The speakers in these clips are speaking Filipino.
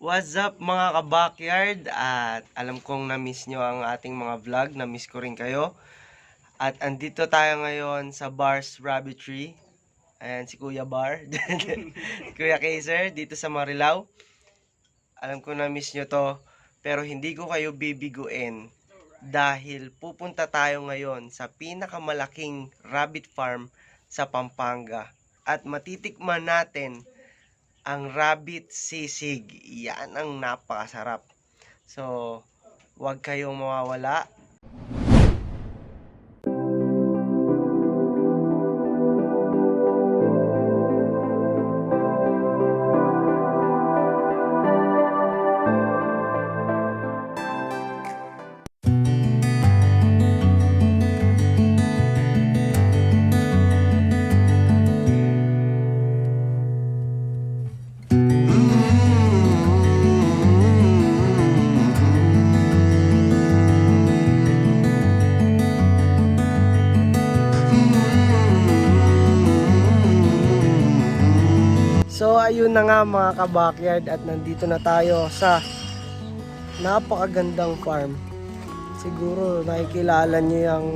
What's up mga ka-backyard? At alam kong na-miss nyo ang ating mga vlog. Na-miss ko rin kayo. At andito tayo ngayon sa Bars Rabbitry. Ayan si Kuya Bar. Kuya Kaiser dito sa Marilao. Alam ko na-miss nyo to. Pero hindi ko kayo bibiguin. Dahil pupunta tayo ngayon sa pinakamalaking rabbit farm sa Pampanga. At matitikman natin ang rabbit sisig. Yan ang napakasarap. So, huwag kayong mawawala. Ayun na nga mga ka-backyard at nandito na tayo sa napakagandang farm. Siguro nakikilala niyo yung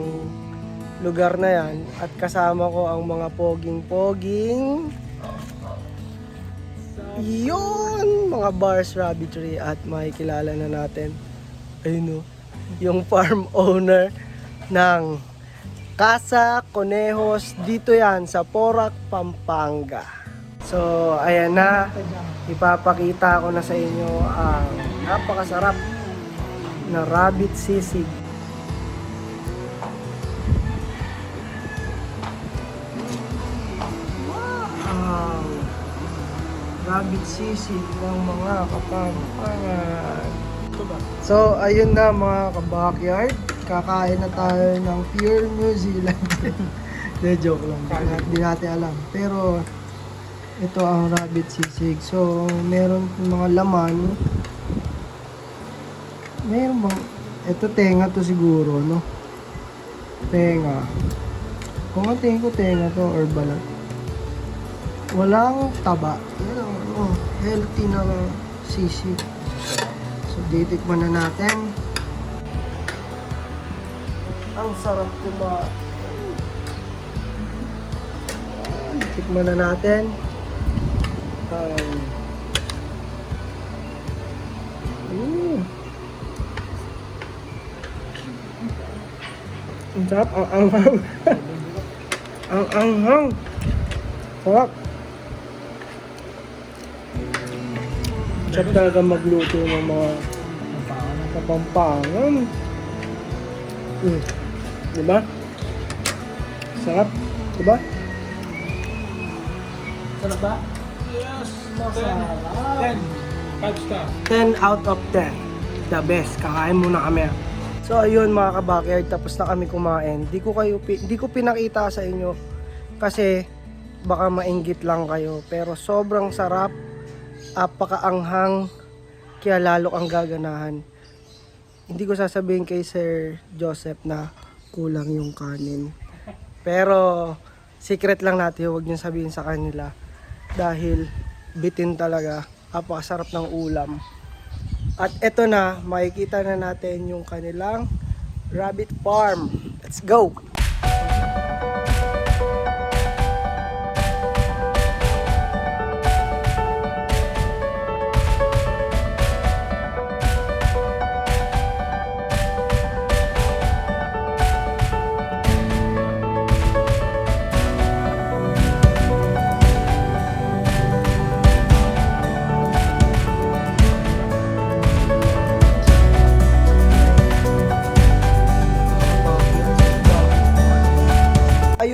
lugar na yan at kasama ko ang mga poging-poging yun mga bars rabbitry at makikilala na natin ayun o yung farm owner ng Casa Conejos dito yan sa Porac, Pampanga. So, ayan na. Ipapakita ko na sa inyo ang napakasarap na rabbit sisig. Wow! Rabbit sisig ng mga kapampangan. So, ayun na mga ka-backyard. Kakain na tayo ng pure New Zealand. De, joke lang. Di na- Di natin alam. Pero, ito ang rabbit sisig. So, meron mga laman. Meron bang... Ito tenga to siguro, no? Tenga. Kung ang tingin ko tenga to or balat. Walang taba. Yan ang ano, healthy na sisig. So, titikman na natin. Ang sarap kumain. Tikman na natin. Um, mm. Ang sarap, ang anghang. ang anghang. Sarap. Sarap talaga magluto ng mga kapampangan. Mm. Diba? Sarap. Diba? Sarap ba? Masarap. 10. 5 star. 10 out of 10. The best. Kakain muna kami. So ayun mga kabackyard, tapos na kami kumain. Di ko kayo di ko pinakita sa inyo kasi baka mainggit lang kayo. Pero sobrang sarap, apakaanghang, kaya lalo kang gaganahan. Hindi ko sasabihin kay Sir Joseph na kulang yung kanin. Pero secret lang natin, huwag niyo sabihin sa kanila dahil bitin talaga. Apakasarap ng ulam. At eto na, makikita na natin yung kanilang rabbit farm. Let's go!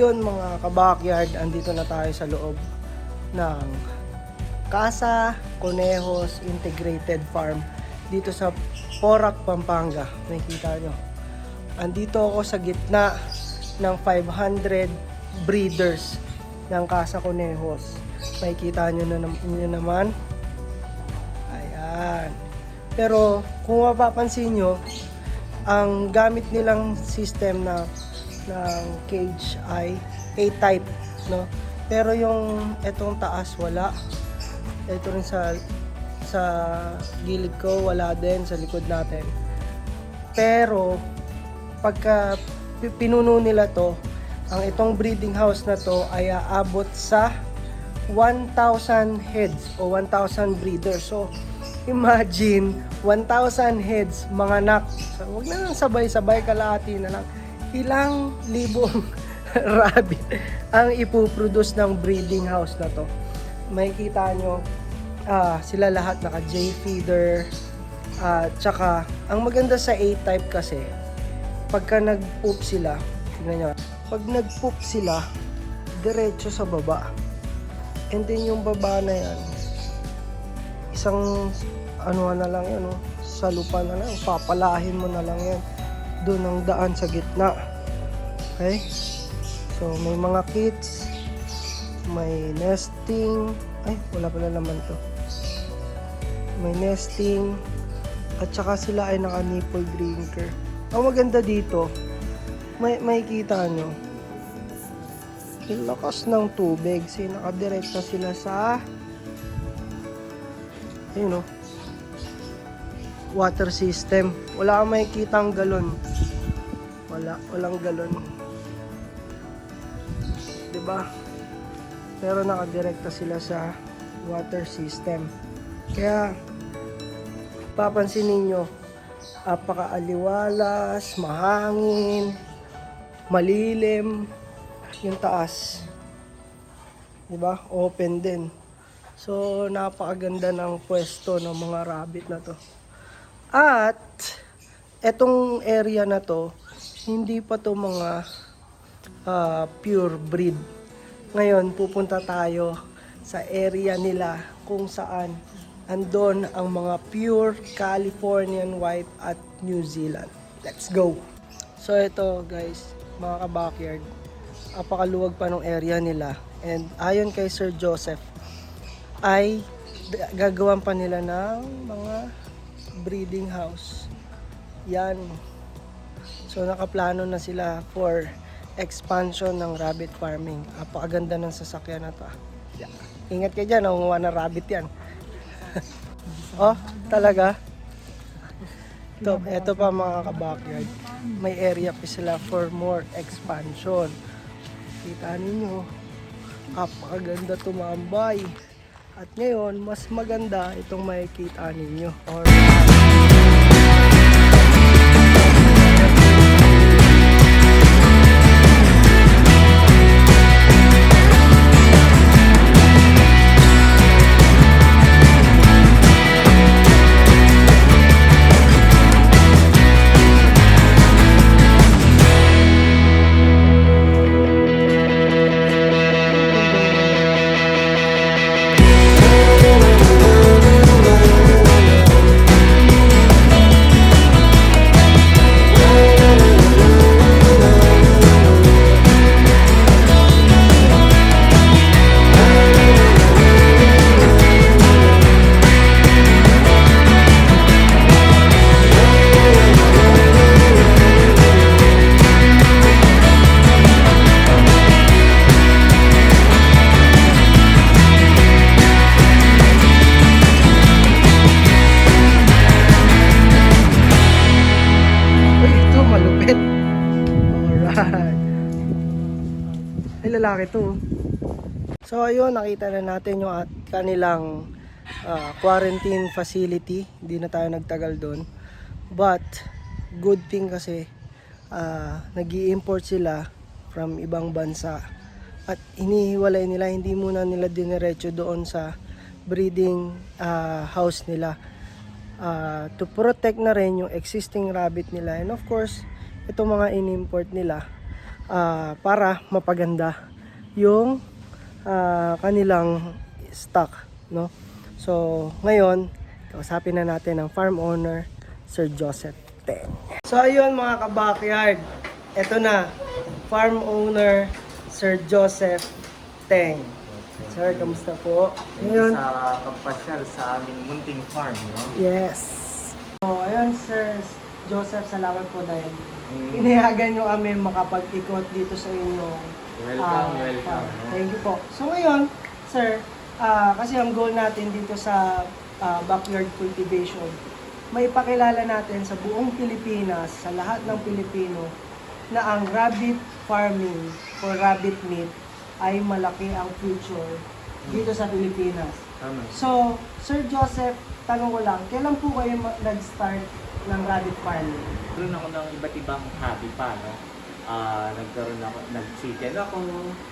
Ayun mga kabackyard, andito na tayo sa loob ng Casa Conejos Integrated Farm dito sa Porac, Pampanga. Nakikita nyo. Andito ako sa gitna ng 500 breeders ng Casa Conejos. Makikita nyo na nyo naman. Ayan. Pero kung mapapansin nyo, ang gamit nilang system na ng cage ay A-type, no? Pero yung etong taas wala. Ito rin sa sa gilid ko, wala din sa likod natin. Pero, pagka pi- pinuno nila to, ang itong breeding house na to ay aabot sa 1,000 heads o 1,000 breeders. So, imagine, 1,000 heads, mga anak. So, huwag na lang sabay-sabay, kalahati na lang. Ilang libong rabbit ang ipuproduce ng breeding house na to. May kita nyo, ah, sila lahat naka J feeder. At tsaka, ang maganda sa A-type kasi, pagka nag-poop sila, tingnan nyo, pag nag-poop sila, diretso sa baba. And then yung baba na yan, isang ano na lang yan, oh, sa lupa na lang, papalahin mo na lang yan. Doon ang daan sa gitna. Okay? So, may mga kits, may nesting, ay, wala pala naman to. May nesting, at saka sila ay naka-nipple drinker. Ang maganda dito, may, may kita nyo, yung lakas ng tubig, kasi nakadirekta sila sa, ayun o, water system. Wala kang makikita ang galon. Wala, walang galon. 'Di ba? Pero nakadirekta sila sa water system. Kaya papansin ninyo, apaka-aliwalas, mahangin, malilim, yung taas. 'Di ba? Open din. So napakaganda ng pwesto ng mga rabbit na to. At etong area na to, hindi pa to mga ah, pure breed. Ngayon, pupunta tayo sa area nila kung saan andon ang mga pure Californian white at New Zealand. Let's go! So ito guys, mga ka-backyard, apakaluwag pa ng area nila. And ayon kay Sir Joseph, ay gagawan pa nila ng mga breeding house. Yan. So nakaplano na sila for expansion ng rabbit farming. Apakaganda ng sasakyan na to. ah. Yeah. Ingat kayo dyan, nangunguha ng rabbit yan. oh, talaga? Ito, ito pa mga ka-backyard. May area pa sila for more expansion. Kita ninyo, apakaganda tumambay. At ngayon, mas maganda itong makikita ninyo. Alright. Nakita na natin yung at kanilang ah, quarantine facility. Hindi na tayo nagtagal doon. But, good thing kasi ah, nag import sila from ibang bansa. At inihiwalay nila, hindi muna nila diniretso doon sa breeding ah, house nila uh, to protect na rin yung existing rabbit nila and of course itong mga in-import nila uh, para mapaganda yung uh, kanilang stock no so ngayon kausapin na natin ang farm owner Sir Joseph Teng so ayun mga ka-backyard eto na farm owner Sir Joseph Teng Sir, kamusta po? Ngayon, sa pagpasyal sa aming munting farm, no? Yes. So, ayun, Sir Joseph, salamat po dahil inayagan nyo kami makapag-ikot dito sa inyong Welcome, ah, welcome. farm. Thank you po. So, ngayon, Sir, ah, kasi ang goal natin dito sa ah, backyard cultivation, may pakilala natin sa buong Pilipinas, sa lahat ng Pilipino, na ang rabbit farming or rabbit meat ay malaki ang future dito sa Pilipinas. Tama. So, Sir Joseph, tanong ko lang, kailan po kayo nag-start ng rabbit farming? Nagkaroon ako ng iba't ibang hobby pa, no? Ah, nagkaroon ako, nag-chicken ako,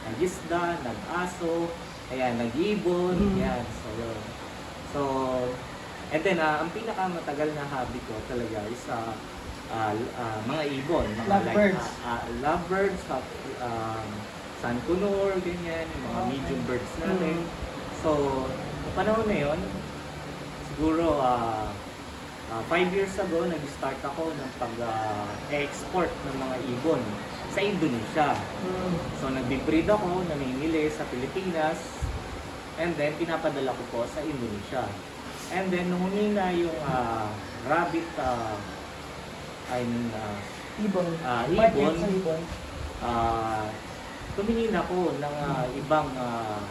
nag-isda, nag-aso, ayan, nag-ibon, Mm. yan. So, yun. So, and then, ah, ang pinakamatagal na hobby ko talaga is ah, ah, ah, mga ibon. Mga Lovebirds. Like, ah, ah, lovebirds, ah, um, sunkunor, ganyan, yung mga Okay. medium birds natin. Mm. So, sa panahon na yun, siguro, ah, ah, five years ago, nag-start ako ng pag-export ng mga ibon sa Indonesia. Mm. So, nag-breed ako, namimili sa Pilipinas, and then pinapadala ko po sa Indonesia. And then, nung humina yung ah, rabbit, ah, I mean, ah, Ibon. Market ibon. ibon. ah, tumingin ako ng ah, ibang ah,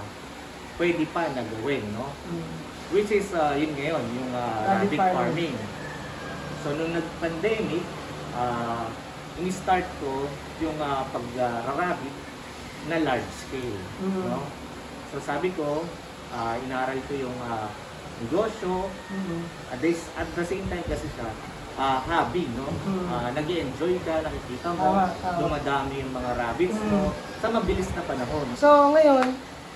pwede pa na gawin, no? Mm. Which is, uh, yun ngayon, yung uh, Rabbit rabbit farming. farming. So, nung nag-pandemic, uh, in-start ko yung uh, pag-rabbit na large scale. Mhm. No? So, sabi ko, uh, inaral ko yung uh, negosyo, Mm. at, this, at the same time kasi siya, uh, hobby, no? Mhm. Uh, nag-enjoy ka, nakikita mo, Tama, tama. dumadami yung mga rabbits, Mhm. no? Sa mabilis na panahon. So, ngayon,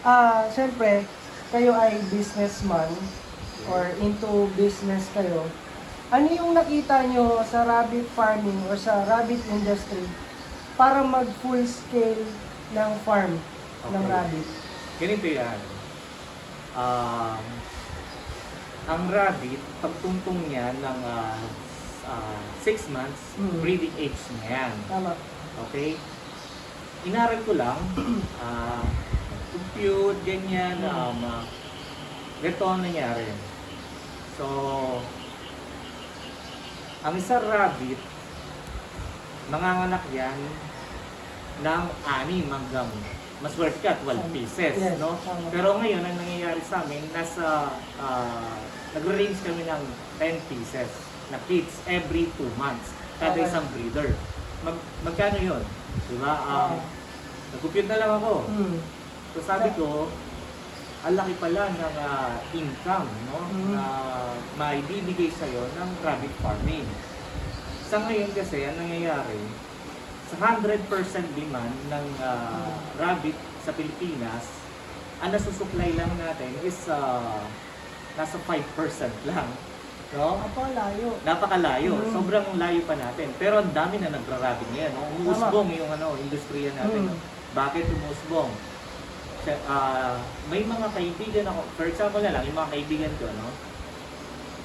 ah, syempre, kayo ay businessman or into business kayo. Ano yung nakita nyo sa rabbit farming or sa rabbit industry para mag full scale ng farm ng Okay. rabbit? Ganito yan. Um, ang rabbit, pagtungtong niya ng 6 months, Mm. breeding age na yan. Tama. Okay? Inaral ko lang, ah, compute, ganyan, Mm. um, uh, ganito ang nangyari. So, ang isang rabbit, manganganak yan ng anim hanggang maswerte ka, 12 pieces, Yes, no? tama. Pero ngayon, ang nangyayari sa amin, nasa, ah, nagre-range kami ng 10 pieces na kids every 2 months, kada Okay. isang breeder. Mag, magkano yun? Diba? Um, Okay. Nag-compute na lang ako. Mm. So sabi ko, ang laki pala ng ah, income no? Mhm. na maibibigay sa'yo ng rabbit farming. Sa ngayon kasi, ang nangyayari, sa 100% demand ng ah, rabbit sa Pilipinas, ang nasusupply lang natin is ah, nasa 5% lang. No? Apa, layo. Napakalayo. Mm. Sobrang layo pa natin. Pero ang dami na nagra-rabbit ngayon. No? Umusbong yung ano, industriya natin. Mm. Bakit umusbong? Ah, may mga kaibigan ako, for example na lang, yung mga kaibigan ko, no?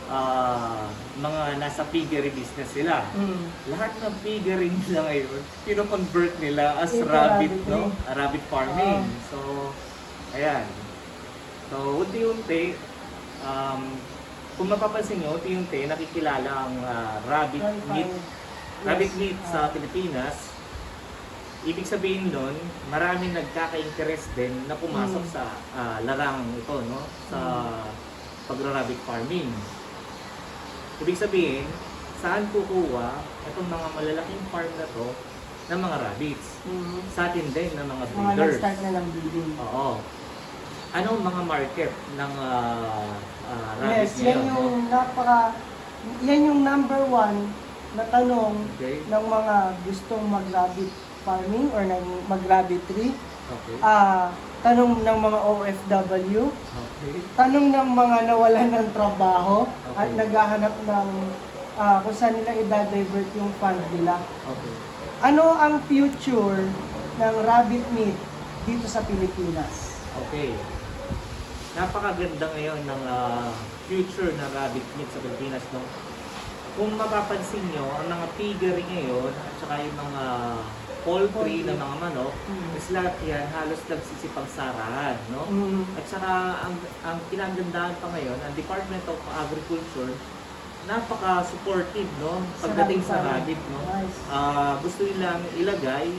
Ah, mga nasa piggery business sila. Mm. Lahat ng piggery nila ngayon, kino-convert nila as Into rabbit, rabbit no? A rabbit farming. Ah. So, ayan. So, unti-unti, um, kung mapapansin nyo, unti-unti, nakikilala ang ah, rabbit meat rabbit Yes. meat sa Ah. Pilipinas, ibig sabihin nun, maraming nagkaka-interest din na pumasok Mm. sa ah, larang ito, no? Sa pagra-rabbit farming. Ibig sabihin, saan kukuha itong mga malalaking farm na to ng mga rabbits? Mm. Sa atin din ng mga Mga breeders. nag-start na ng breeding. Oo. Anong mga market ng ah, ah, rabbits Yes, yan ngayon? no? yung napaka, yan yung number one na tanong Okay. ng mga gustong mag-rabbit farming or ng mag-rabbitry. Okay. Ah, tanong ng mga OFW, Okay. tanong ng mga nawalan ng trabaho at Okay. naghahanap ng ah, kung saan nila i-divert yung fund nila. Okay. Ano ang future ng rabbit meat dito sa Pilipinas? Okay. Napakaganda ngayon ng ah, future ng rabbit meat sa Pilipinas. No? Kung mapapansin nyo, ang mga piggery ngayon at saka yung mga poultry Poultry. na mga manok, Mm. is lahat yan halos nagsisipagsarahan. No? Mm. At saka ang, ang kinagandahan pa ngayon, ang Department of Agriculture, napaka-supportive no? pagdating sa rabbit. No? Nice. Ah, gusto nilang ilagay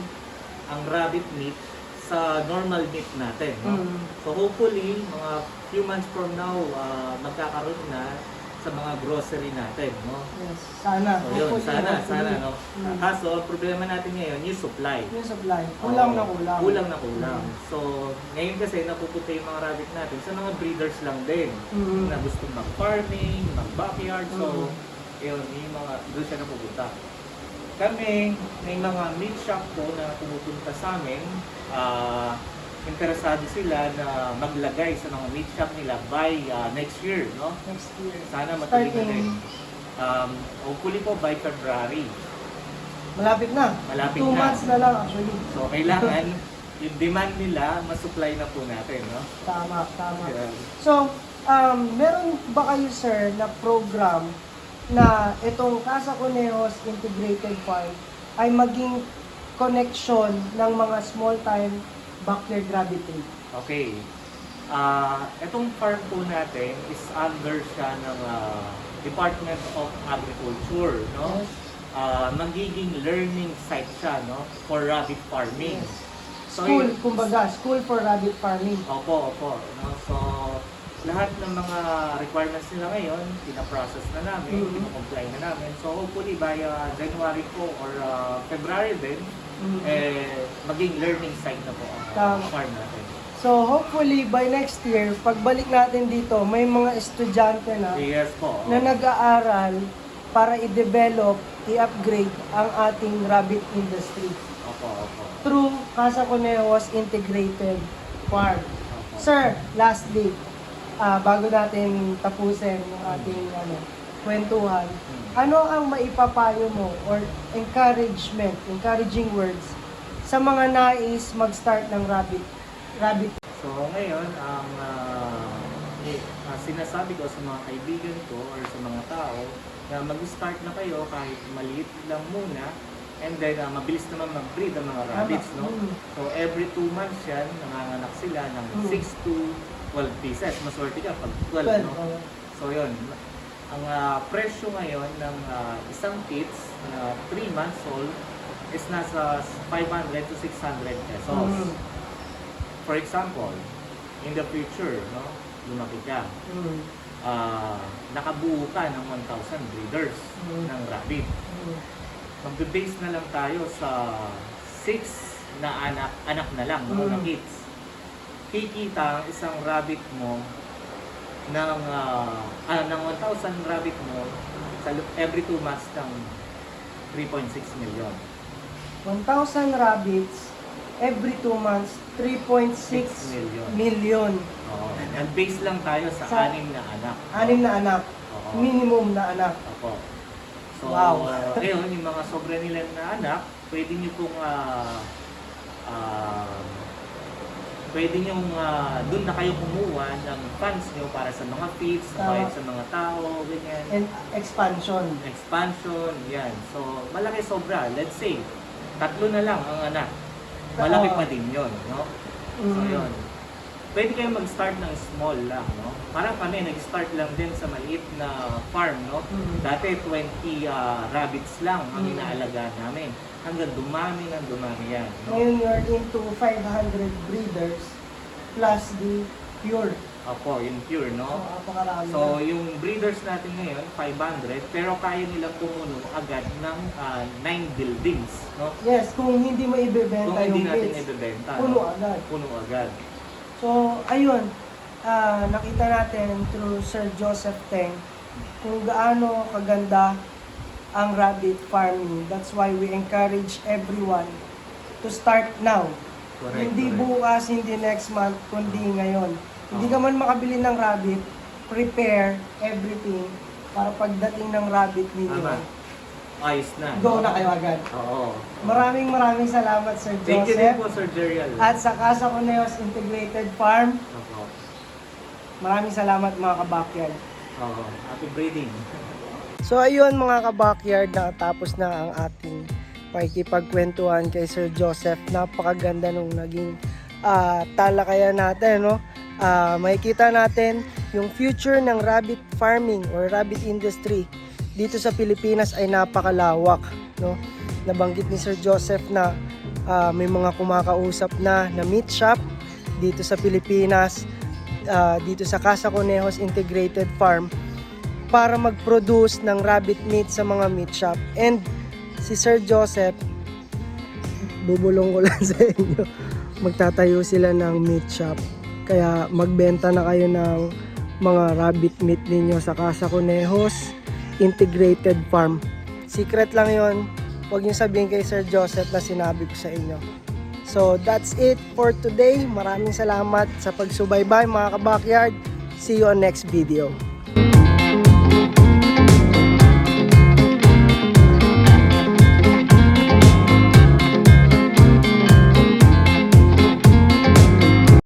ang rabbit meat sa normal meat natin. No? Mm. So hopefully, mga few months from now, ah, magkakaroon na sa mga grocery natin. No? Yes. Sana. So yun, Hopefully, sana, sana. No? Mm. Kaso, problema natin ngayon, yung supply. Yung supply. Kulang na kulang. Kulang na kulang. Mm. So, ngayon kasi napupunta yung mga rabbit natin sa mga breeders lang din Mm. na gusto mag-farming, mag-backyard. So, Mm. yun, yung mga, doon siya napupunta. Kami, may mga meat shop po na pumupunta sa amin. ah interesado sila na maglagay sa mga meat shop nila by ah, next year, no? Next year. Sana matuloy na din. Um, hopefully po by February. Malapit na. Malapit Two na. months na lang actually. So, kailangan yung demand nila, masupply na po natin, no? Tama, tama. Kaya, So, um, meron ba kayo sir na program na itong Casa Conejos Integrated Farm ay maging connection ng mga small time backyard tree? Okay. Ah, itong farm po natin is under siya ng ah, Department of Agriculture, no? Yes. Ah, magiging learning site siya, no? For rabbit farming. Yes. So, School, yun- kumbaga, school for rabbit farming. Opo, opo. No? So, lahat ng mga requirements nila ngayon, pinaprocess na namin, Mhm. comply na namin. So, hopefully by ah, January po or ah, February din, Mhm. eh, maging learning site na po ang Tama. farm natin. So, hopefully, by next year, pagbalik natin dito, may mga estudyante na Yes po. na nag-aaral para i-develop, i-upgrade ang ating rabbit industry Opo, opo. through Casa Conejos Integrated Farm. opo. Sir, lastly, ah, bago natin tapusin yung ating ano, kwentuhan, Hmm. Ano ang maipapayo mo or encouragement, encouraging words sa mga nais mag-start ng rabbit rabbit So ngayon, ang ah, eh, ah, sinasabi ko sa mga kaibigan ko or sa mga tao na mag-start na kayo kahit maliit lang muna and then ah, mabilis naman mag-breed ang mga rabbits, no? Mm. So every 2 months yan, nanganganak sila ng Mm. 6 to 12 pieces. Maswerte ka pag 12, Well, no? So yun, ang ah, presyo ngayon ng ah, isang kits na 3 months old is nasa 500 to 600 pesos. Mm. For example, in the future, no, lumaki ka, mm, ah, nakabuo ka ng 1,000 breeders Mm. ng rabbit. mm. Magbe-base na lang tayo sa 6 na anak, anak na lang, Mm. kids. Kikita ang isang rabbit mo ng, ah, ah, ng 1,000 rabbit mo sa every 2 months ng 3.6 million. 1,000 rabbits every 2 months, 3.6 million. million. Oo. And base lang tayo sa, Sa- anim na anak. Anim na anak. Oo. Minimum na anak. Opo. So, Wow. uh, ngayon, yung mga sobra nila na anak, pwede nyo pong, ah, ah, pwede nyo, uh, doon na kayo kumuha ng funds nyo para sa mga feeds, sa bayad sa mga tao, ganyan. And expansion. Expansion, yan. So, malaki sobra. Let's say, tatlo na lang ang anak. Malaki Oo. pa din yun, no? So, Mm. yun. Pwede kayong mag-start ng small lang, no? Parang kami, nag-start lang din sa maliit na farm, no? Mm. Dati 20 ah, rabbits lang ang Mm. inaalagaan namin. Hanggang dumami ng dumami yan. No? Ngayon you're into 500 breeders plus the pure. Opo, yung pure, no? napakarami So, na. yung breeders natin ngayon, 500, pero kaya nilang pumuno agad ng 9 buildings, no? Yes, kung hindi mo Kung ibebenta hindi yung natin ibebenta, puno no? agad. Puno agad. So, ayun, ah, nakita natin through Sir Joseph Teng kung gaano kaganda ang rabbit farming. That's why we encourage everyone to start now. Correct, hindi correct. bukas, hindi next month, kundi ngayon. Hindi ka man makabili ng rabbit, prepare everything para pagdating ng rabbit Tama. Ayos na. go na kayo agad. Oo. Maraming maraming salamat Sir Thank you din Joseph po, Sir Jerial. at sa Casa Coneos Integrated Farm. Opo. Maraming salamat mga kabakyard. Oo. Happy breeding. So ayun mga kabakyard, nakatapos na ang ating pakikipagkwentuhan kay Sir Joseph. Napakaganda nung naging ah, talakayan natin, no? Ah, makikita natin yung future ng rabbit farming or rabbit industry dito sa Pilipinas ay napakalawak, no? Nabanggit ni Sir Joseph na Ah, may mga kumakausap na na meat shop dito sa Pilipinas, ah, dito sa Casa Conejos Integrated Farm para mag-produce ng rabbit meat sa mga meat shop. And si Sir Joseph, bubulong ko lang sa inyo, magtatayo sila ng meat shop. Kaya magbenta na kayo ng mga rabbit meat ninyo sa Casa Conejos Integrated Farm. Secret lang yon. Huwag niyo sabihin kay Sir Joseph na sinabi ko sa inyo. So that's it for today. Maraming salamat sa pagsubaybay mga kabakyard. See you on next video.